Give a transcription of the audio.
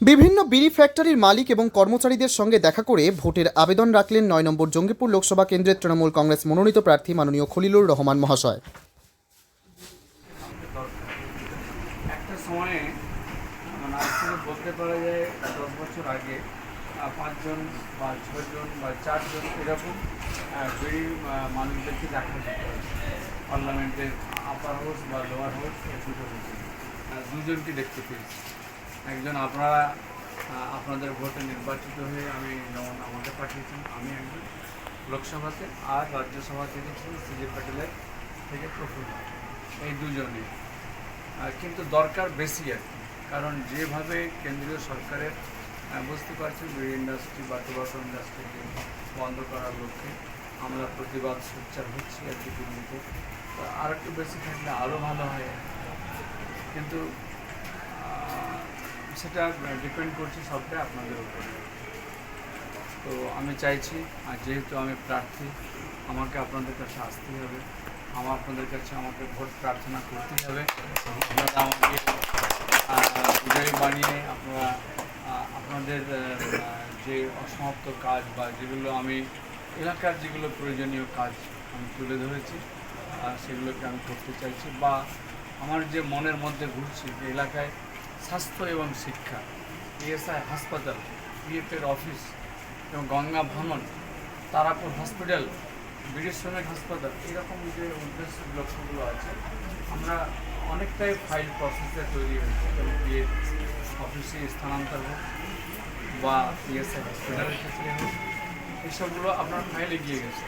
বিভিন্ন বিড়ি ফ্যাক্টরির মালিক এবং কর্মচারীদের সঙ্গে দেখা করে ভোটের আবেদন রাখলেন নয় নম্বর জঙ্গিপুর লোকসভা কেন্দ্রের তৃণমূল কংগ্রেস মনোনীত প্রার্থী মাননীয় খলিলুর রহমান মহাশয়। মানে বলতে পারা যায় দশ বছর আগে পাঁচজন বা বা চারজন এরকম বিড়ি মানুষদেরকে দেখা যেত। পার্লামেন্টের আপার হাউস বা লোয়ার হাউস দুজনকে দেখতে পেয়েছি। একজন আপনারা আপনাদের ভোটে নির্বাচিত হয়ে আমি যেমন আমাকে পাঠিয়েছেন, আমি একজন লোকসভাতে আর রাজ্যসভা থেকে ছিল সিজে প্যাটেলের থেকে প্রফুল্ল এই দুজনে। কিন্তু দরকার বেশি আর কি। কারণ যেভাবে কেন্দ্রীয় সরকারের বুঝতে পারছেন বিড়ি ইন্ডাস্ট্রি বা টোবাকো ইন্ডাস্ট্রিকে বন্ধ করার লক্ষ্যে আমরা প্রতিবাদ, সোচ্চার হচ্ছি আর কি দিল্লিতে তো আর একটু বেশি থাকলে আরও ভালো হয়। কিন্তু সেটা ডিপেন্ড করছে সবটাই আপনাদের উপরে। তো আমি চাইছি, আর যেহেতু আমি প্রার্থী, আমাকে আপনাদের কাছে আসতেই হবে। আমার আপনাদের কাছে আমাকে ভোট প্রার্থনা করতেই হবে। আপনারা আমাকে বিজয়ী বানিয়ে আপনারা আপনাদের যে অসমাপ্ত কাজ বা যেগুলো আমি, এলাকার যেগুলো প্রয়োজনীয় কাজ আমি তুলে ধরেছি সেগুলোকে আমি করতে চাইছি। বা আমার যে মনের মধ্যে ঘুরছে যে এলাকায় স্বাস্থ্য এবং শিক্ষা ইএসআই হাসপাতাল পিএফের অফিস এবং গঙ্গা ভ্রমণ, তারাপুর হসপিটাল বীরের শ্রমিক হাসপাতাল, এরকম যে উদ্দেশ্য লক্ষ্যগুলো আছে, আমরা অনেকটাই ফাইল প্রসেসে তৈরি হয়েছে। এবং বিয়ে অফিসে স্থানান্তর হোক বা পিএসআই হসপিটালের ক্ষেত্রে হোক, এসবগুলো আপনার ফাইলে গিয়ে গেছে।